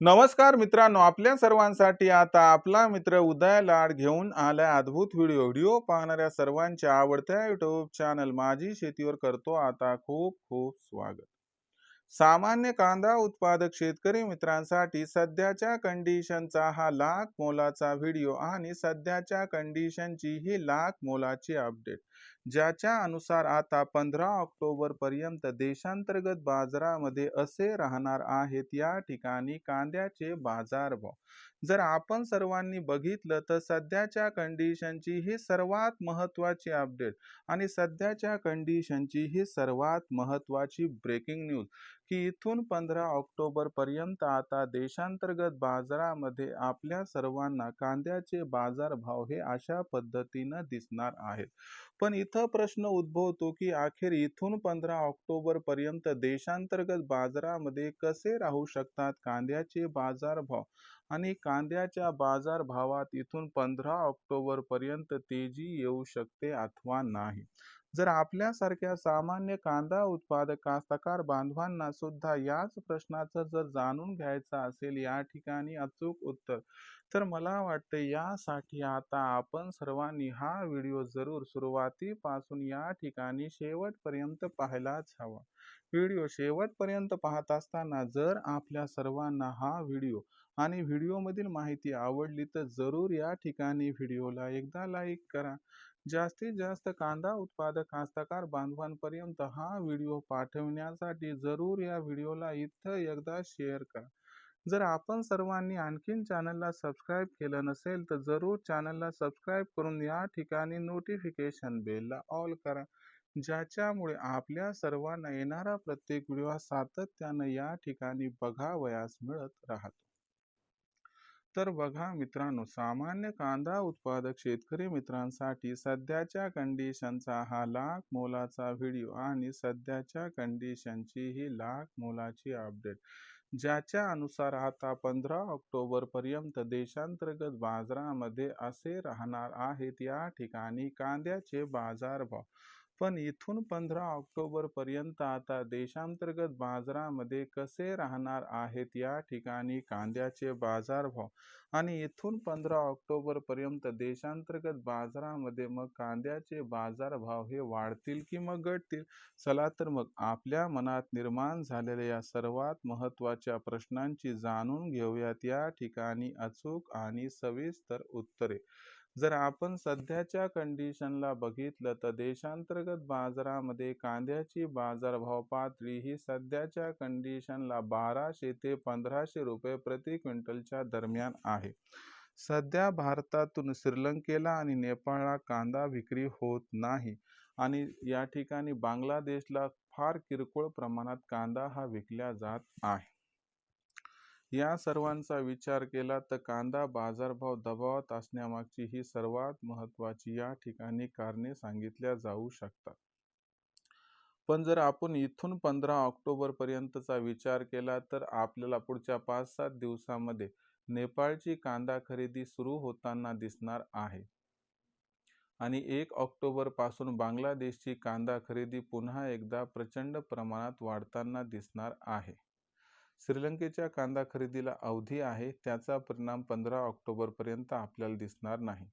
नमस्कार मित्रांनो आपल्या सर्वांसाठी आता आपला मित्र उदय लाड घेऊन आलाय अद्भुत व्हिडिओ. व्हिडिओ पाहणाऱ्या सर्वांच्या आवडत्या युट्यूब चॅनल माझी शेतीवर करतो आता खूप खूप स्वागत. सामान्य कांदा उत्पादक शेतकरी मित्रांसाठी सध्याच्या कंडिशनचा हा लाख मोलाचा व्हिडिओ आणि सध्याच्या कंडिशनची ही लाख मोलाची अपडेट ज्याच्या अनुसार आता पंधरा ऑक्टोबर पर्यंत देशांतर्गत बाजारामध्ये असे राहणार आहेत या ठिकाणी कांद्याचे बाजारभाव जर आपण सर्वांनी बघितलं तर सध्याच्या कंडिशनची ही सर्वात महत्वाची अपडेट आणि सध्याच्या कंडिशनची ही सर्वात महत्वाची ब्रेकिंग न्यूज की इथून पंधरा ऑक्टोबर पर्यंत आता देशांतर्गत बाजारामध्ये आपल्या सर्वांना कांद्याचे बाजारभाव हे अशा पद्धतीनं दिसणार आहेत. पण इथं प्रश्न उद्भवतो की अखेर इथून पंधरा ऑक्टोबर पर्यंत देशांतर्गत बाजारामध्ये कसे राहू शकतात कांद्याचे बाजारभाव? आणि कांद्याच्या बाजारभावात इथून पंधरा ऑक्टोबर पर्यंत तेजी येऊ शकते अथवा नाही? जर आपल्यासारख्या सामान्य कांदा उत्पादक कास्तकार बांधवांना सुद्धा याच प्रश्नाचं जर जाणून घ्यायचं असेल या ठिकाणी अचूक उत्तर. तर मला वाटतं यासाठी आता आपण सर्वांनी हा व्हिडिओ जरूर सुरुवातीपासून या ठिकाणी शेवटपर्यंत पाहायलाच हवा. व्हिडिओ शेवटपर्यंत पाहत असताना जर आपल्या सर्वांना हा व्हिडिओ आणि व्हिडिओमधील माहिती आवडली तर जरूर या ठिकाणी व्हिडिओला एकदा लाईक करा. जास्तीत जास्त कांदा उत्पादक कास्तकार बांधवांपर्यंत हा व्हिडिओ पाठवण्यासाठी जरूर या व्हिडिओला इथं एकदा शेअर करा. जर आपण सर्वांनी आणखीन चॅनलला सबस्क्राईब केलं नसेल तर जरूर चॅनलला सबस्क्राईब करून या ठिकाणी नोटिफिकेशन बेलला ऑल करा ज्याच्यामुळे आपल्या सर्वांना येणारा प्रत्येक व्हिडिओ सातत्यानं या ठिकाणी बघावयास मिळत राहतो. तर बघा मित्रांनो सामान्य कांदा उत्पादक शेतकरी मित्रांसाठी सध्याच्या कंडिशनचा हा लाख मोलाचा व्हिडिओ आणि सध्याच्या कंडिशनची ही लाख मोलाची अपडेट ज्याच्या अनुसार आता पंधरा ऑक्टोबर पर्यंत देशांतर्गत बाजारामध्ये असे राहणार आहेत या ठिकाणी कांद्याचे बाजारभाव पण इथून पंधरा ऑक्टोबर पर्यंत आता देशांतर्गत बाजारामध्ये कसे राहणार आहेत या ठिकाणी कांद्याचे बाजारभाव? आणि इथून पंधरा ऑक्टोबर पर्यंत देशांतर्गत बाजारामध्ये मग कांद्याचे बाजारभाव हे वाढतील की मग घटतील? चला तर मग आपल्या मनात निर्माण झालेल्या या सर्वात महत्त्वाच्या प्रश्नांची जाणून घेऊयात. या ठिकाणी अचूक आणि सविस्तर उत्तरे. जर आपण सध्याच्या कंडिशनला बघितलं तर देशांतर्गत बाजारामध्ये कांद्याची बाजारभाव पातळी ही सध्याच्या कंडिशनला बाराशे ते पंधराशे रुपये प्रति क्विंटलच्या दरम्यान आहे. सध्या भारतातून श्रीलंकेला आणि नेपाळला कांदा विक्री होत नाही आणि या ठिकाणी बांगलादेशला फार किरकोळ प्रमाणात कांदा हा विकला जात आहे. या सर्वांचा विचार केला तर कांदा बाजारभाव दबावात असण्यामागची ही सर्वात महत्त्वाची या ठिकाणी कारणे सांगितल्या जाऊ शकतात. पण जर आपण इथून पंधरा ऑक्टोबर पर्यंतचा विचार केला तर आपल्याला पुढच्या पाच सात दिवसामध्ये नेपाळची कांदा खरेदी सुरू होताना दिसणार आहे. आणि एक ऑक्टोबरपासून बांगलादेशची कांदा खरेदी पुन्हा एकदा प्रचंड प्रमाणात वाढताना दिसणार आहे. श्रीलंकेच्या कांदा खरेदीला अवधी आहे त्याचा परिणाम पंधरा ऑक्टोबर पर्यंत आपल्याला दिसणार नाही.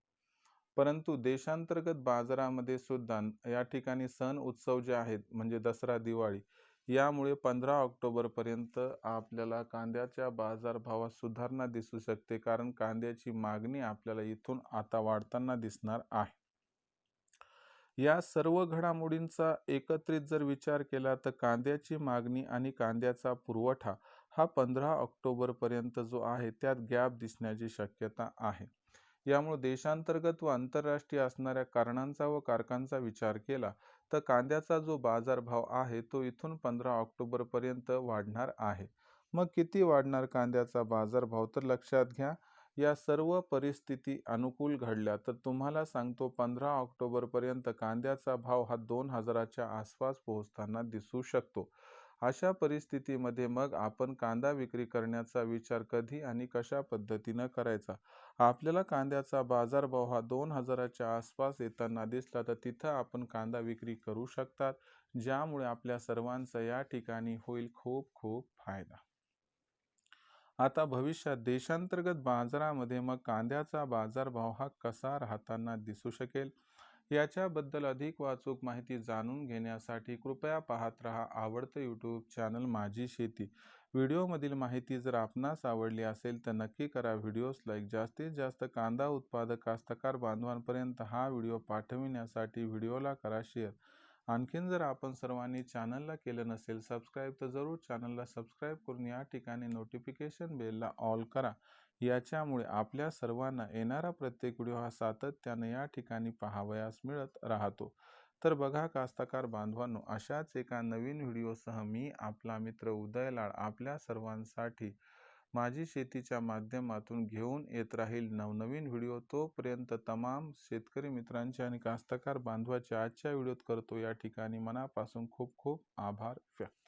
परंतु देशांतर्गत बाजारामध्ये सुद्धा या ठिकाणी सण उत्सव जे आहेत म्हणजे दसरा दिवाळी यामुळे पंधरा ऑक्टोबर पर्यंत आपल्याला कांद्याच्या बाजारभावात सुधारणा दिसू शकते. कारण कांद्याची मागणी आपल्याला इथून आता वाढताना दिसणार आहे. या सर्व घडामोडींचा एकत्रित जर विचार केला तर कांद्याची मागणी आणि कांद्याचा पुरवठा हा पंधरा ऑक्टोबरपर्यंत जो आहे त्यात गॅप दिसण्याची शक्यता आहे. यामुळे देशांतर्गत व आंतरराष्ट्रीय असणाऱ्या कारणांचा व कारकांचा विचार केला तर कांद्याचा जो बाजारभाव आहे तो इथून पंधरा ऑक्टोबरपर्यंत वाढणार आहे. मग किती वाढणार कांद्याचा बाजारभाव? तर लक्षात घ्या या सर्व परिस्थिती अनुकूल घडल्या तर तुम्हाला सांगतो पंधरा ऑक्टोबरपर्यंत कांद्याचा भाव हा दोन हजाराच्या आसपास पोहोचताना दिसू शकतो. अशा परिस्थितीमध्ये मग आपण कांदा विक्री करण्याचा विचार कधी आणि कशा पद्धतीनं करायचा? आपल्याला कांद्याचा बाजारभाव हा दोन हजाराच्या आसपास येताना दिसला तर तिथं आपण कांदा विक्री करू शकतात ज्यामुळे आपल्या सर्वांचा या ठिकाणी होईल खूप खूप फायदा. आता भविष्यात देशांतर्गत बाजारामध्ये मग कांद्याचा बाजारभाव हा कसा राहताना दिसू शकेल? याच्याबद्दल अधिक वाचूक माहिती जाणून घेण्यासाठी कृपया पाहत रहा आवडतं यूट्यूब चॅनल माझी शेती. व्हिडिओमधील माहिती जर आपणास आवडली असेल तर नक्की करा व्हिडिओस लाईक. जास्तीत जास्त कांदा उत्पादक कास्तकार बांधवांपर्यंत हा व्हिडिओ पाठविण्यासाठी व्हिडिओला करा शेअर. आणखीन जर आपण सर्वांनी चॅनलला केलं नसेल सबस्क्राईब तर जरूर चॅनलला सबस्क्राईब करून या ठिकाणी नोटिफिकेशन बेलला ऑल करा. याच्यामुळे आपल्या सर्वांना येणारा प्रत्येक व्हिडिओ हा सातत्याने या ठिकाणी पाहावयास मिळत राहतो. तर बघा कास्तकार बांधवांनो अशाच एका नवीन व्हिडिओसह मी आपला मित्र उदय लाड आपल्या सर्वांसाठी माझी शेतीच्या माध्यमातून घेऊन येत राहील नवनवीन व्हिडिओ तोपर्यंत तमाम शेतकरी मित्रांचे आणि कास्तकार बांधवाचे आजच्या व्हिडिओत करतो. या ठिकाणी मनापासून खूप खूप आभार व्यक्त